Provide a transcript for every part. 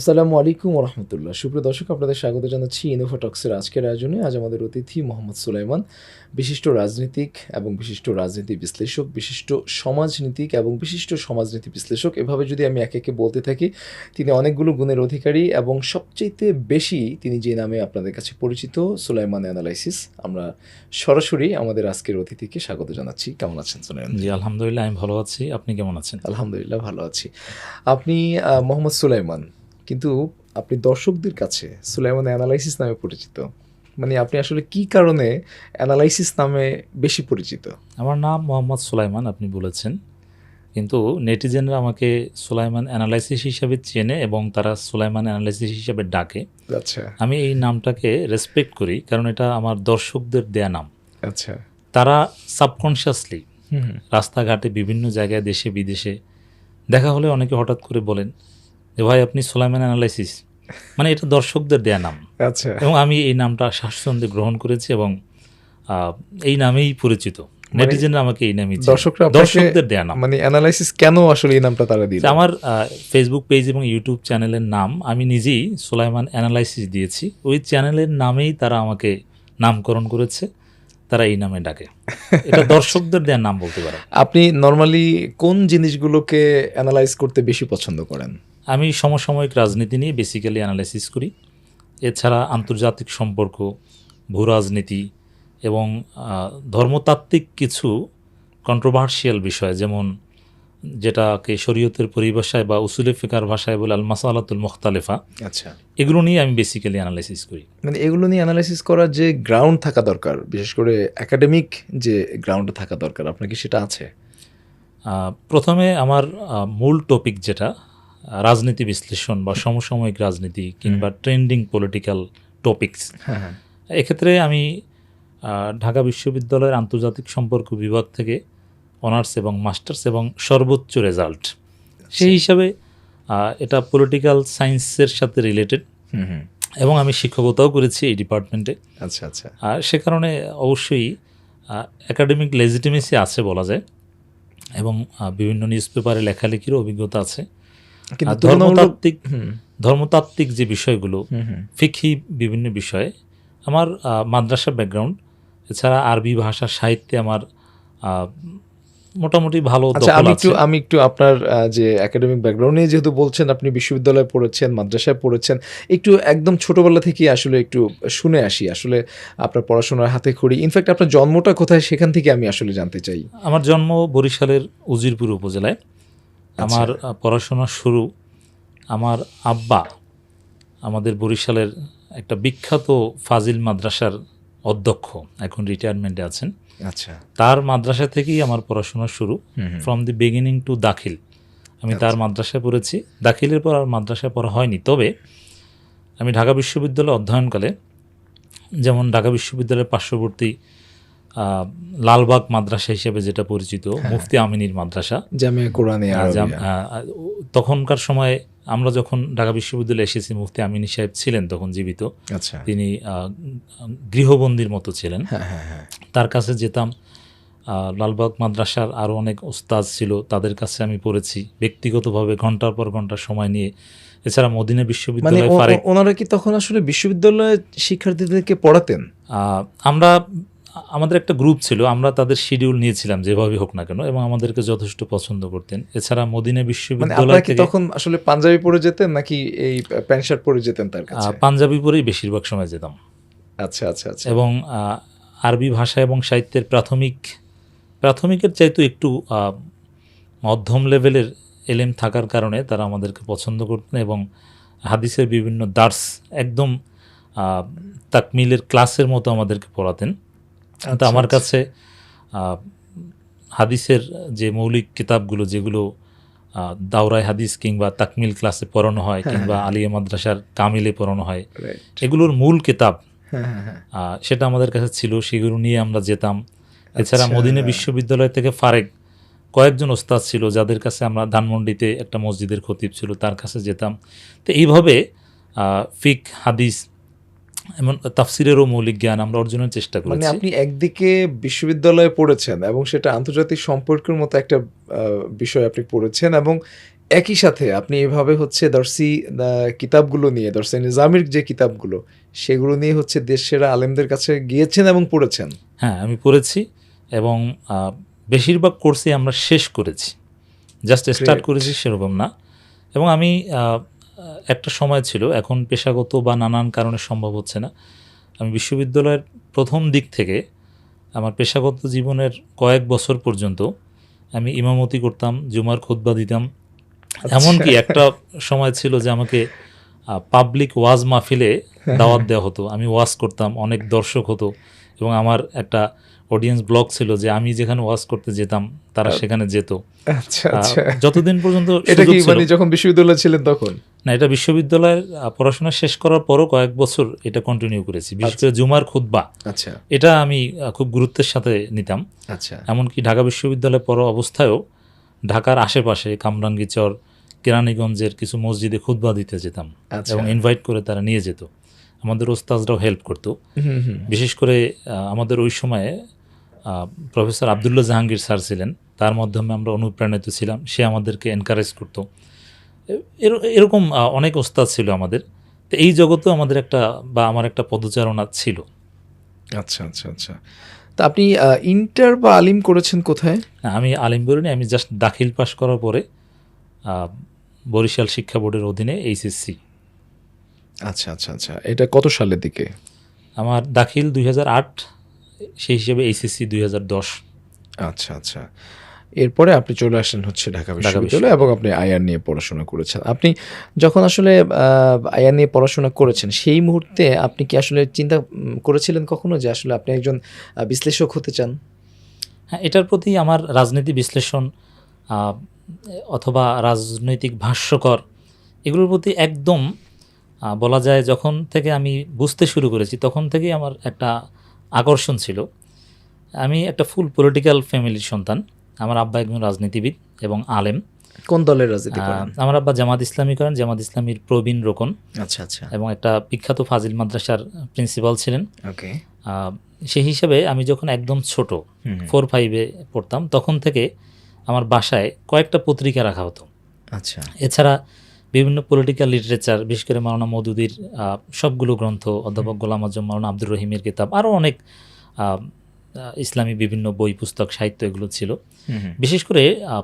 আসসালামু আলাইকুম রহমতুল্লাহ সুপ্রিয় দর্শক আপনাদের স্বাগত জানাচ্ছি ইনোফোটক্সের আজকের আয়োজনে। আজ আমাদের অতিথি মোহাম্মদ সুলাইমান বিশিষ্ট রাজনীতিক এবং বিশিষ্ট রাজনীতি বিশ্লেষক বিশিষ্ট সমাজনীতিক এবং বিশিষ্ট সমাজনীতি বিশ্লেষক। এভাবে যদি আমি একে একে বলতে থাকি তিনি অনেকগুলো গুণের অধিকারী এবং সবচেয়ে বেশি তিনি যে নামে আপনাদের কাছে পরিচিত সুলাইমান অ্যানালাইসিস। আমরা সরাসরি আমাদের আজকের অতিথিকে স্বাগত জানাচ্ছি। কেমন আছেন সুলাইমান? জি আলহামদুলিল্লাহ আমি ভালো আছি। আপনি কেমন আছেন? আলহামদুলিল্লাহ ভালো আছি। আপনি মোহাম্মদ সুলাইমান কিন্তু আপনি দর্শকদের কাছে সুলাইমান অ্যানালাইসিস নামে পরিচিত। মানে আপনি আসলে কি কারণে অ্যানালাইসিস নামে বেশি পরিচিত? আমার নাম মোহাম্মদ সুলাইমান আপনি বলেছেন। কিন্তু নেটিজেনরা আমাকে সুলাইমান অ্যানালাইসিস হিসাবে চেনে এবং তারা সুলাইমান অ্যানালাইসিস হিসাবে ডাকে। আচ্ছা। আমি এই নামটাকে রেসপেক্ট করি কারণ এটা আমার দর্শকদের দেয়া নাম। আচ্ছা। তারা সাবকনশিয়াসলি রাস্তাঘাটে বিভিন্ন জায়গায় দেশে বিদেশে দেখা হলে অনেকে হঠাৎ করে বলেন যে ভাই আপনি সুলাইমান অ্যানালাইসিস। মানে এটা দর্শকদের দেয়া নাম। আচ্ছা। এবং আমি এই নামটা স্বাচ্ছন্দ্যে গ্রহণ করেছি এবং এই নামেই পরিচিত। নেটিজেনরা আমাকে এই নামই দর্শকরা দর্শকদের দেয়া নাম। মানে অ্যানালাইসিস কেন আসলে এই নামটা তারা যে আমার ফেসবুক পেজ এবং ইউটিউব চ্যানেলের নাম আমি নিজেই সুলাইমান অ্যানালাইসিস দিয়েছি। ওই চ্যানেলের নামেই তারা আমাকে নামকরণ করেছে। তারা এই নামে ডাকে। এটা দর্শকদের দেওয়ার নাম বলতে পারে। আপনি নর্মালি কোন জিনিসগুলোকে অ্যানালাইজ করতে বেশি পছন্দ করেন? আমি সমসাময়িক রাজনীতি নিয়ে বেসিক্যালি অ্যানালাইসিস করি। এছাড়া আন্তর্জাতিক সম্পর্ক ভূ রাজনীতি এবং ধর্মতাত্ত্বিক কিছু কন্ট্রোভার্সিয়াল বিষয় যেমন যেটাকে শরীয়তের পরিভাষায় বা উসুলে ফিকার ভাষায় বলে আল মাসালাতুল মুখতালেফা। আচ্ছা। এগুলো নিয়ে আমি বেসিক্যালি অ্যানালাইসিস করি। মানে এগুলো নিয়ে অ্যানালাইসিস করার যে গ্রাউন্ড থাকা দরকার বিশেষ করে একাডেমিক যে গ্রাউন্ড থাকা দরকার আপনার কি সেটা আছে? প্রথমে আমার মূল টপিক যেটা রাজনীতি বিশ্লেষণ বা সমসাময়িক রাজনীতি কিংবা ট্রেন্ডিং পলিটিক্যাল টপিকস। হ্যাঁ হ্যাঁ। এক্ষেত্রে আমি ঢাকা বিশ্ববিদ্যালয়ের আন্তর্জাতিক সম্পর্ক বিভাগ থেকে অনার্স এবং মাস্টার্স এবং সর্বোচ্চ রেজাল্ট। সেই হিসাবে এটা পলিটিক্যাল সায়েন্সের সাথে রিলেটেড। এবং আমি শিক্ষকতাও করেছি এই ডিপার্টমেন্টে। আচ্ছা আচ্ছা। আর সে কারণে অবশ্যই একাডেমিক লেজিটিমেসি আছে বলা যায়। এবং বিভিন্ন নিউজ পেপারে লেখালেখিরও অভিজ্ঞতা আছে। ধর্মতাত্ত্বিক ধর্মতাত্ত্বিক যে বিষয়গুলো ফিকি বিভিন্ন বিষয়ে আমার মাদ্রাসা ব্যাকগ্রাউন্ড এছাড়া আরবি ভাষা সাহিত্যে আমার মোটামুটি ভালো আচ্ছা আমি একটু আমি একটু আপনার যে একাডেমিক ব্যাকগ্রাউন্ড নিয়ে যেহেতু বলছেন আপনি বিশ্ববিদ্যালয়ে পড়েছেন মাদ্রাসায় পড়েছেন একটু একদম ছোটবেলা থেকে আসলে একটু শুনে আসি আসলে আপনার পড়াশোনার হাতে খড়ি। ইনফ্যাক্ট আপনার জন্মটা কোথায় সেখান থেকে আমি আসলে জানতে চাই। আমার জন্ম বরিশালের উজিরপুর উপজেলায়। আমার আহ, পড়াশোনা শুরু আমার আব্বা আমাদের বরিশালের একটা বিখ্যাত ফাজিল মাদ্রাসার অধ্যক্ষ এখন রিটায়ারমেন্টে আছেন। আচ্ছা। তার মাদ্রাসা থেকেই আমার পড়াশোনা শুরু ফ্রম দি বিগিনিং টু দাখিল আমি তার মাদ্রাসায় পড়েছি দাখিলের পর আর মাদ্রাসায় পড়া হয়নি। তবে আমি ঢাকা বিশ্ববিদ্যালয়ে অধ্যয়নকালে যেমন ঢাকা বিশ্ববিদ্যালয়ের পার্শ্ববর্তী লালবাগ মাদ্রাসা হিসেবে যেটা পরিচিত মুফতি আমিনীর মাদ্রাসা। জামিয়া কোরআনে তখনকার সময় আমরা যখন ঢাকা বিশ্ববিদ্যালয়ে এসেছি মুফতি আমিনী সাহেব ছিলেন তখন জীবিত। আচ্ছা। তিনি গৃহবন্দীর মতো ছিলেন। হ্যাঁ হ্যাঁ হ্যাঁ। তার কাছে যেতাম। আহ, লালবাগ মাদ্রাসার আরও অনেক ওস্তাদ ছিল তাদের কাছে আমি পড়েছি ব্যক্তিগতভাবে ঘণ্টার পর ঘণ্টা সময় নিয়ে। এছাড়া মদিনা মানে বিশ্ববিদ্যালয় ওনারা কি তখন আসলে বিশ্ববিদ্যালয়ের শিক্ষার্থীদেরকে পড়াতেন? আহ, আমরা আমাদের একটা গ্রুপ ছিল আমরা তাদের শিডিউল নিয়েছিলাম যেভাবে হোক না কেন এবং আমাদেরকে যথেষ্ট পছন্দ করতেন। এছাড়া মদিনা মানে বিশ্ববিদ্যালয় থেকে তখন আসলে পাঞ্জাবি পরে যেতেন নাকি এই প্যান্ট শার্ট পরে যেতেন তার কাছে? পাঞ্জাবি পরেই বেশিরভাগ সময় যেতাম। আচ্ছা আচ্ছা আচ্ছা। এবং আরবি ভাষা এবং সাহিত্যের প্রাথমিক প্রাথমিকের চাইতে একটু মধ্যম লেভেলের এলেম থাকার কারণে তারা আমাদেরকে পছন্দ করতেন এবং হাদিসের বিভিন্ন দার্স একদম তাকমিলের ক্লাসের মতো আমাদেরকে পড়াতেন। তো আচ্ছা, আমার আচ্ছা। কাছে হাদিসের যে মৌলিক কিতাবগুলো যেগুলো দাওরাই হাদিস কিংবা তাকমিল ক্লাসে পড়ানো হয় হ্যাঁ, কিংবা আলিয়া মাদ্রাসার কামিলে পড়ানো হয় এগুলোর মূল কিতাব হ্যাঁ হ্যাঁ হ্যাঁ। সেটা আমাদের কাছে ছিল সেগুলো নিয়ে আমরা যেতাম। এছাড়া আচ্ছা। মদিনা বিশ্ববিদ্যালয় থেকে ফারেক কয়েকজন ওস্তাদ ছিল যাদের কাছে আমরা ধানমন্ডিতে একটা মসজিদের খতিব ছিল তার কাছে যেতাম। তো এইভাবে ফিক হাদিস এমন তাফসিরেরও মৌলিক জ্ঞান আমরা অর্জনের চেষ্টা করি মানে আপনি একদিকে বিশ্ববিদ্যালয়ে পড়েছেন এবং সেটা আন্তর্জাতিক সম্পর্কের মতো একটা বিষয় আপনি পড়েছেন এবং একই সাথে আপনি এভাবে হচ্ছে দর্শি কিতাবগুলো নিয়ে দর্শি নিজামের যে কিতাবগুলো সেগুলো নিয়ে হচ্ছে দেশেরা আলেমদের কাছে গিয়েছেন এবং পড়েছেন। হ্যাঁ আমি পড়েছি এবং বেশিরভাগ কোর্সে আমরা শেষ করেছি। জাস্ট স্টার্ট করেছি সেরকম না। এবং আমি একটা সময় ছিল এখন পেশাগত বা নানান কারণে সম্ভব হচ্ছে না। আমি বিশ্ববিদ্যালয়ের প্রথম দিক থেকে আমার পেশাগত জীবনের কয়েক বছর পর্যন্ত আমি ইমামতি করতাম জুমার খুতবা দিতাম। এমনকি একটা সময় ছিল যে আমাকে পাবলিক ওয়াজ মাহফিলে দাওয়াত দেওয়া হতো। আমি ওয়াজ করতাম অনেক দর্শক হতো এবং আমার একটা অডিয়েন্স ব্লক ছিল যে আমি যেখানে ওয়াজ করতে যেতাম তারা সেখানে যেত। আচ্ছা আচ্ছা। যতদিন পর্যন্ত এটা কি মানে যখন বিশ্ববিদ্যালয়ে ছিলেন তখন? না এটা বিশ্ববিদ্যালয়ের পড়াশোনা শেষ করার পরও কয়েক বছর এটা কন্টিনিউ করেছি বিশেষ করে জুমার খুতবা। আচ্ছা। এটা আমি খুব গুরুত্বের সাথে নিতাম। আচ্ছা। এমনকি ঢাকা বিশ্ববিদ্যালয়ে পড়া অবস্থায়ও ঢাকার আশেপাশে কামরাঙ্গীচর কেরানীগঞ্জের কিছু মসজিদে খুতবা দিতে যেতাম আচ্ছা। এবং ইনভাইট করে তারা নিয়ে যেত। আমাদের ওস্তাজরাও হেল্প করতো। বিশেষ করে আমাদের ওই সময়ে প্রফেসর আবদুল্লা জাহাঙ্গীর স্যার ছিলেন। তার মাধ্যমে আমরা অনুপ্রাণিত ছিলাম। সে আমাদেরকে এনকারেজ করতো। এর- এরকম অনেক ওস্তাদ ছিল আমাদের। তো এই জগতেও আমাদের একটা বা আমার একটা পদচারণা ছিল। আচ্ছা আচ্ছা আচ্ছা। তা আপনি ইন্টার বা আলিম করেছেন কোথায়? আমি আলিম বলিনি আমি জাস্ট দাখিল পাশ করার পরে বরিশাল শিক্ষা বোর্ডের অধীনে এইচএসসি। আচ্ছা আচ্ছা আচ্ছা। এটা কত সালের দিকে? আমার দাখিল দুই হাজার আট। সেই হিসেবে এইচএসসি দুই আচ্ছা আচ্ছা। এরপরে আপনি চলে আসেন হচ্ছে ঢাকা বিশ্ববিদ্যালয় এবং আপনি আয়ার নিয়ে পড়াশোনা করেছেন। আপনি যখন আসলে আয়ার নিয়ে পড়াশোনা করেছেন সেই মুহূর্তে আপনি কি আসলে চিন্তা করেছিলেন কখনো যে আসলে আপনি একজন বিশ্লেষক হতে চান? হ্যাঁ এটার প্রতি আমার রাজনীতি বিশ্লেষণ অথবা রাজনৈতিক ভাষ্যকর এগুলোর প্রতি একদম বলা যায় যখন থেকে আমি বুঝতে শুরু করেছি তখন থেকেই আমার একটা আকর্ষণ ছিল। আমি একটা ফুল পলিটিক্যাল ফ্যামিলির সন্তান। আমার আব্বা একজন রাজনীতিবিদ এবং আলেম। কোন দলের রাজনীতি আমার আব্বা জামাত ইসলামী করেন জামাত ইসলামীর প্রবীণ রোকন। আচ্ছা আচ্ছা। এবং একটা বিখ্যাত ফাজিল মাদ্রাসার প্রিন্সিপাল ছিলেন। ওকে সেই হিসাবে আমি যখন একদম ছোট ফোর ফাইভে পড়তাম তখন থেকে আমার বাসায় কয়েকটা পত্রিকা রাখা হতো। আচ্ছা। এছাড়া বিভিন্ন পলিটিক্যাল লিটারেচার বিশেষ করে মাওলানা মদুদির সবগুলো গ্রন্থ অধ্যাপক গোলাম আজম মাওলানা আব্দুর রহিমের কিতাব আরও অনেক ইসলামী বিভিন্ন বই পুস্তক সাহিত্য এগুলো ছিল। বিশেষ করে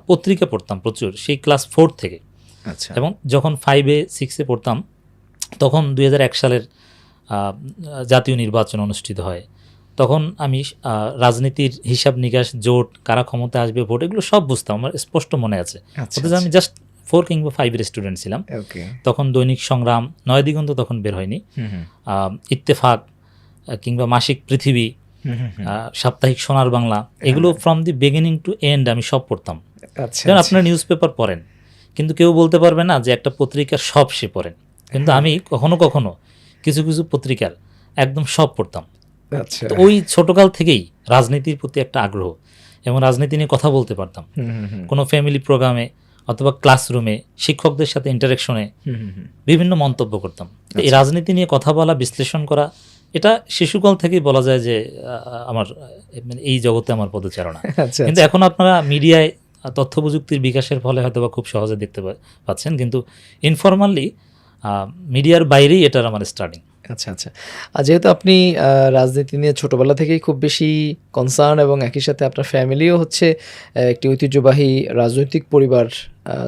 পত্রিকা পড়তাম প্রচুর সেই ক্লাস ফোর থেকে। আচ্ছা। এবং যখন ফাইভে সিক্সে পড়তাম তখন দু হাজার এক সালের জাতীয় নির্বাচন অনুষ্ঠিত হয়। তখন আমি রাজনীতির হিসাব নিকাশ জোট কারা ক্ষমতা আসবে ভোট এগুলো সব বুঝতাম আমার স্পষ্ট মনে আছে। আচ্ছা আমি জাস্ট ফোর কিংবা ফাইভের স্টুডেন্ট ছিলাম। তখন দৈনিক সংগ্রাম নয় দিগন্ত তখন বের হয়নি। ইত্তেফাক কিংবা মাসিক পৃথিবী সাপ্তাহিক সোনার বাংলা এগুলো from the beginning to end আমি সব পড়তাম। যেমন আপনার নিউজ পেপার পড়েন। কিন্তু কেউ বলতে পারবে না যে একটা পত্রিকার সব সে পড়েন। কিন্তু আমি কখনো কখনো কিছু কিছু পত্রিকার একদম সব পড়তাম। আচ্ছা। তো ওই ছোটকাল থেকেই রাজনীতির প্রতি একটা আগ্রহ এবং রাজনীতি নিয়ে কথা বলতে পারতাম। কোনো ফ্যামিলি প্রোগ্রামে অথবা ক্লাসরুমে শিক্ষকদের সাথে ইন্টারাকশনে। বিভিন্ন মন্তব্য করতাম। এই আচ্ছা। রাজনীতি নিয়ে কথা বলা বিশ্লেষণ করা এটা শিশুকাল থেকেই বলা যায় যে আমার মানে এই জগতে আমার পদচারণা। আচ্ছা কিন্তু এখন আপনারা মিডিয়ায় তথ্য প্রযুক্তির বিকাশের ফলে হয়তো বা খুব সহজে দেখতে পাচ্ছেন। কিন্তু ইনফরমালি মিডিয়ার বাইরেই এটার আমার স্টার্টিং আচ্ছা আচ্ছা আর যেহেতু আপনি রাজনীতি নিয়ে ছোটবেলা থেকেই খুব বেশি কনসার্ন এবং একই সাথে আপনার ফ্যামিলিও হচ্ছে একটি ঐতিহ্যবাহী রাজনৈতিক পরিবার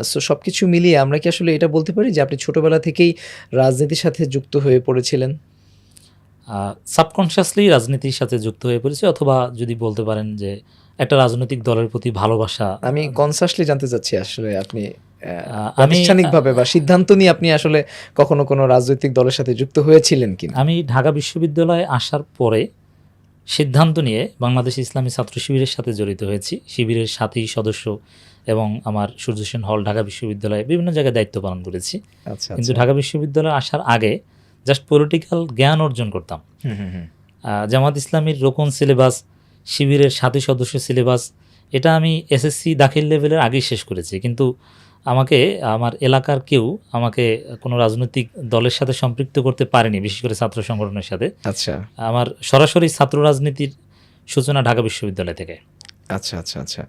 সো সব কিছু মিলিয়ে আমরা কি আসলে এটা বলতে পারি যে আপনি ছোটোবেলা থেকেই রাজনীতির সাথে যুক্ত হয়ে পড়েছিলেন? সাবকনশিয়াসলি রাজনীতির সাথে যুক্ত হয়ে পড়েছে অথবা যদি বলতে পারেন যে একটা রাজনৈতিক দলের প্রতি ভালোবাসা। আমি কনসাসলি জানতে চাচ্ছি আসলে আপনি প্রাতিষ্ঠানিকভাবে বা সিদ্ধান্ত নিয়ে আপনি আসলে কখনো কোনো রাজনৈতিক দলের সাথে যুক্ত হয়েছিলেন কিনা? আমি ঢাকা বিশ্ববিদ্যালয়ে আসার পরে সিদ্ধান্ত নিয়ে বাংলাদেশ ইসলামী ছাত্র শিবিরের সাথে জড়িত হয়েছি। শিবিরের সাথী সদস্য এবং আমার সূর্য সেন হল ঢাকা বিশ্ববিদ্যালয়ে বিভিন্ন জায়গায় দায়িত্ব পালন করেছি। আচ্ছা কিন্তু আচ্ছা। ঢাকা বিশ্ববিদ্যালয়ে আসার আগে জাস্ট পলিটিক্যাল জ্ঞান অর্জন করতাম। জামাত ইসলামীর রোকন সিলেবাস শিবিরের সাথী সদস্য সিলেবাস এটা আমি এসএসসি দাখিল লেভেলের আগেই শেষ করেছি। কিন্তু আমাকে আমার এলাকার কেউ আমাকে কোনো রাজনৈতিক দলের সাথে সম্পৃক্ত করতে পারেনি বিশেষ করে ছাত্র সংগঠনের সাথে। আচ্ছা। আমার সরাসরি ছাত্র রাজনীতির সূচনা ঢাকা বিশ্ববিদ্যালয় থেকে। আচ্ছা আচ্ছা আচ্ছা।